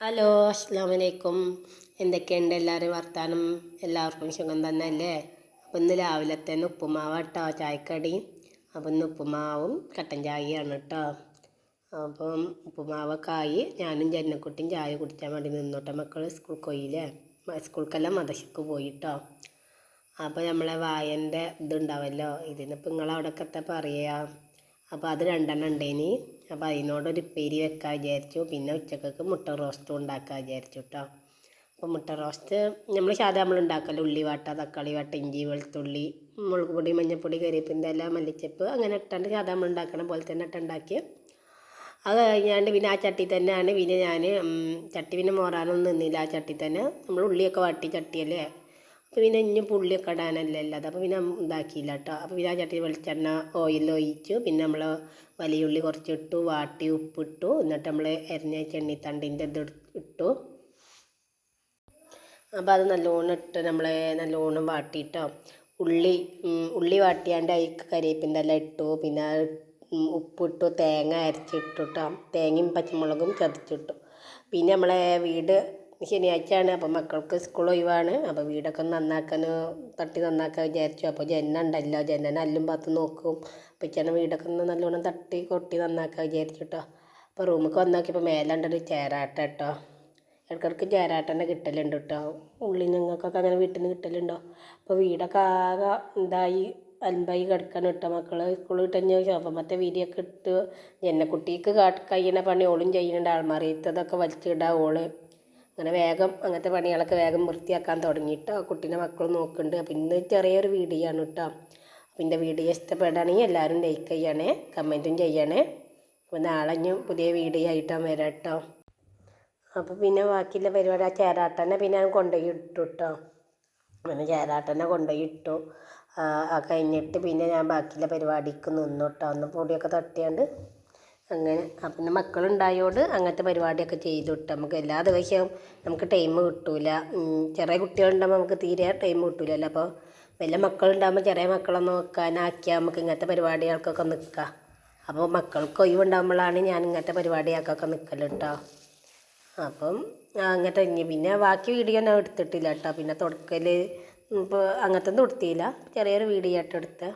Hello അസ്സാം വലൈക്കും എന്തൊക്കെയുണ്ട് എല്ലാവരും വർത്താനം? എല്ലാവർക്കും സുഖം തന്നെ അല്ലേ അപ്പം ഇന്ന് രാവിലെ തന്നെ ഉപ്പുമാവ് കേട്ടോ ചായക്കടി. അപ്പം ഇന്ന് ഉപ്പുമാവും കട്ടൻ ചായയാണ് കേട്ടോ അപ്പം ഉപ്പുമാവൊക്കെ ആയി ഞാനും ജന്നക്കുട്ടിയും ചായ കുടിക്കാൻ വേണ്ടി നിന്നോട്ടെ മക്കൾ സ്കൂൾ പോയില്ലേ? സ്കൂൾക്കെല്ലാം മദശക്ക് പോയിട്ടോ അപ്പോൾ നമ്മളെ വായന്റെ ഇതുണ്ടാവല്ലോ? ഇതിനിപ്പോൾ നിങ്ങളവിടെയൊക്കെ എത്താ പറയുക അപ്പോൾ അത് രണ്ടെണ്ണം ഉണ്ടേനി. അപ്പോൾ അതിനോടൊരു ഉപ്പേരി വെക്കാൻ വിചാരിച്ചു. പിന്നെ ഉച്ചക്കൊക്കെ മുട്ട റോസ്റ്റും ഉണ്ടാക്കാൻ വിചാരിച്ചു കേട്ടോ അപ്പോൾ മുട്ട റോസ്റ്റ് നമ്മൾ സാധാ നമ്മൾ ഉണ്ടാക്കല്ലോ. ഉള്ളി വാട്ട തക്കാളി വാട്ട ഇഞ്ചി വെളുത്തുള്ളി മുളക് പൊടി മഞ്ഞൾപ്പൊടി കരിവേപ്പിന്റെ ഇല മല്ലിച്ചപ്പ് അങ്ങനെ ഇട്ടാണ്ട് സാധാ നമ്മൾ ഉണ്ടാക്കണ പോലെ തന്നെ ഇട്ടുണ്ടാക്കി അത് കഴിഞ്ഞാണ്ട് പിന്നെ ആ ചട്ടി തന്നെയാണ്. പിന്നെ ഞാൻ ചട്ടി പിന്നെ മോറാനൊന്നും നിന്നില്ല. ആ ചട്ടി തന്നെ നമ്മൾ ഉള്ളിയൊക്കെ വാട്ടി ചട്ടിയല്ലേ? അപ്പോൾ പിന്നെ ഇനി പുള്ളിയൊക്കെ ഇടാനല്ലേ അല്ലാതെ. അപ്പോൾ പിന്നെ ഇതാക്കിയില്ല കേട്ടോ അപ്പോൾ പിന്നെ ആ ചട്ടി വെളിച്ചെണ്ണ ഓയിൽ ഒഴിച്ചു. പിന്നെ നമ്മൾ വലിയ ഉള്ളി കുറച്ചിട്ടു വാട്ടി ഉപ്പിട്ടു. എന്നിട്ട് നമ്മൾ എരിഞ്ഞ ചെണ്ണിത്തണ്ടിന്റെ ഇത് ഇട്ടു. അപ്പോൾ അത് നല്ലോണം ഇട്ട് നമ്മൾ നല്ലോണം വാട്ടിയിട്ടോ ഉള്ളി ഉള്ളി വാട്ടിയാണ്ട് അതിക്ക് കരിയേപ്പിന്റെല്ലാം ഇട്ടു. പിന്നെ ഉപ്പിട്ടു തേങ്ങ അരച്ചിട്ടു കേട്ടോ തേങ്ങയും പച്ചമുളകും ചതച്ചിട്ടു. പിന്നെ നമ്മളെ വീട് ശനിയാഴ്ചയാണ് അപ്പോൾ മക്കൾക്ക് സ്കൂൾ ഒഴിവാണ്. അപ്പോൾ വീടൊക്കെ നന്നാക്കാൻ തട്ടി നന്നാക്കാൻ വിചാരിച്ചു. അപ്പോൾ ജനന ഉണ്ടല്ലോ ജനന അല്ലും പാത്ത് നോക്കും. അപ്പം ഇച്ചാണ് വീടൊക്കെ ഒന്ന് നല്ലോണം തട്ടി കൊട്ടി നന്നാക്കാൻ വിചാരിച്ചു കേട്ടോ അപ്പോൾ റൂമൊക്കെ വന്നാക്കിയപ്പോൾ മേലുണ്ടൊരു ചേരാട്ട കേട്ടോ. ഇടയ്ക്കിടയ്ക്ക് ചേരാട്ടന്റെ കിട്ടലുണ്ട് കേട്ടോ. ഉള്ളിൽ നിങ്ങൾക്കൊക്കെ അങ്ങനെ വീട്ടിൽ നിന്ന് കിട്ടലുണ്ടോ? അപ്പോൾ വീടൊക്കെ ആകെ എന്തായി അൻപായി കിടക്കാൻ ഇട്ട മക്കൾ സ്കൂളിൽ അപ്പം ശോഭമത്തെ വീടിയൊക്കെ ഇട്ട് ജനക്കുട്ടിക്ക് കഴിയുന്ന പണി ഓളും ചെയ്യുന്നുണ്ട് ആൾമാറിയത്തതൊക്കെ വലിച്ചിടാം ഓൾ. അങ്ങനെ വേഗം അങ്ങനത്തെ പണികളൊക്കെ വേഗം വൃത്തിയാക്കാൻ തുടങ്ങിയിട്ട്. കുട്ടീനെ മക്കളും നോക്കുന്നുണ്ട് അപ്പം ഇന്ന് ചെറിയൊരു വീഡിയോ ആണ് കേട്ടോ അപ്പം എന്റെ വീഡിയോ ഇഷ്ടപ്പെടുകയാണെങ്കിൽ എല്ലാവരും ലൈക്ക് ചെയ്യണേ കമന്റും ചെയ്യണേ. അപ്പോൾ നാളെ ഞാൻ പുതിയ വീഡിയോ ആയിട്ടാണ് വരാം കേട്ടോ അപ്പോൾ പിന്നെ ബാക്കിയുള്ള പരിപാടി ആ ചേരാട്ടനെ പിന്നെ ഞാൻ കൊണ്ടുപോയി ഇട്ടു കേട്ടോ അങ്ങനെ ചേരാട്ടനെ കൊണ്ടുപോയി ഇട്ടു ആ കഴിഞ്ഞിട്ട് പിന്നെ ഞാൻ ബാക്കിയുള്ള പരിപാടിക്ക് നിന്നു കേട്ടോ അന്ന് പൊടിയൊക്കെ തട്ടിയാണ്ട് അങ്ങനെ. പിന്നെ മക്കളുണ്ടായോണ്ട് അങ്ങനത്തെ പരിപാടിയൊക്കെ ചെയ്തിട്ട് നമുക്ക് എല്ലാ ദിവസവും നമുക്ക് ടൈം കിട്ടൂല. ചെറിയ കുട്ടികളുണ്ടാകുമ്പോൾ നമുക്ക് തീരെ ടൈം കിട്ടൂലല്ലോ. അപ്പോൾ വലിയ മക്കളുണ്ടാകുമ്പോൾ ചെറിയ മക്കളെ നോക്കാനാക്കിയാൽ നമുക്ക് ഇങ്ങനത്തെ പരിപാടികൾക്കൊക്കെ നിൽക്കാം അപ്പോൾ മക്കൾക്ക് ഒഴിവുണ്ടാകുമ്പോഴാണ് ഞാൻ ഇങ്ങനത്തെ പരിപാടികൾക്കൊക്കെ നിൽക്കൽ കേട്ടോ അപ്പം അങ്ങനത്തെ പിന്നെ ബാക്കി വീഡിയോ ഞാൻ എടുത്തിട്ടില്ല കേട്ടോ പിന്നെ തുടക്കൽ ഇപ്പോൾ അങ്ങനത്തെ ഒന്നും എടുത്തില്ല. ചെറിയൊരു വീഡിയോ ആയിട്ട് എടുത്തത്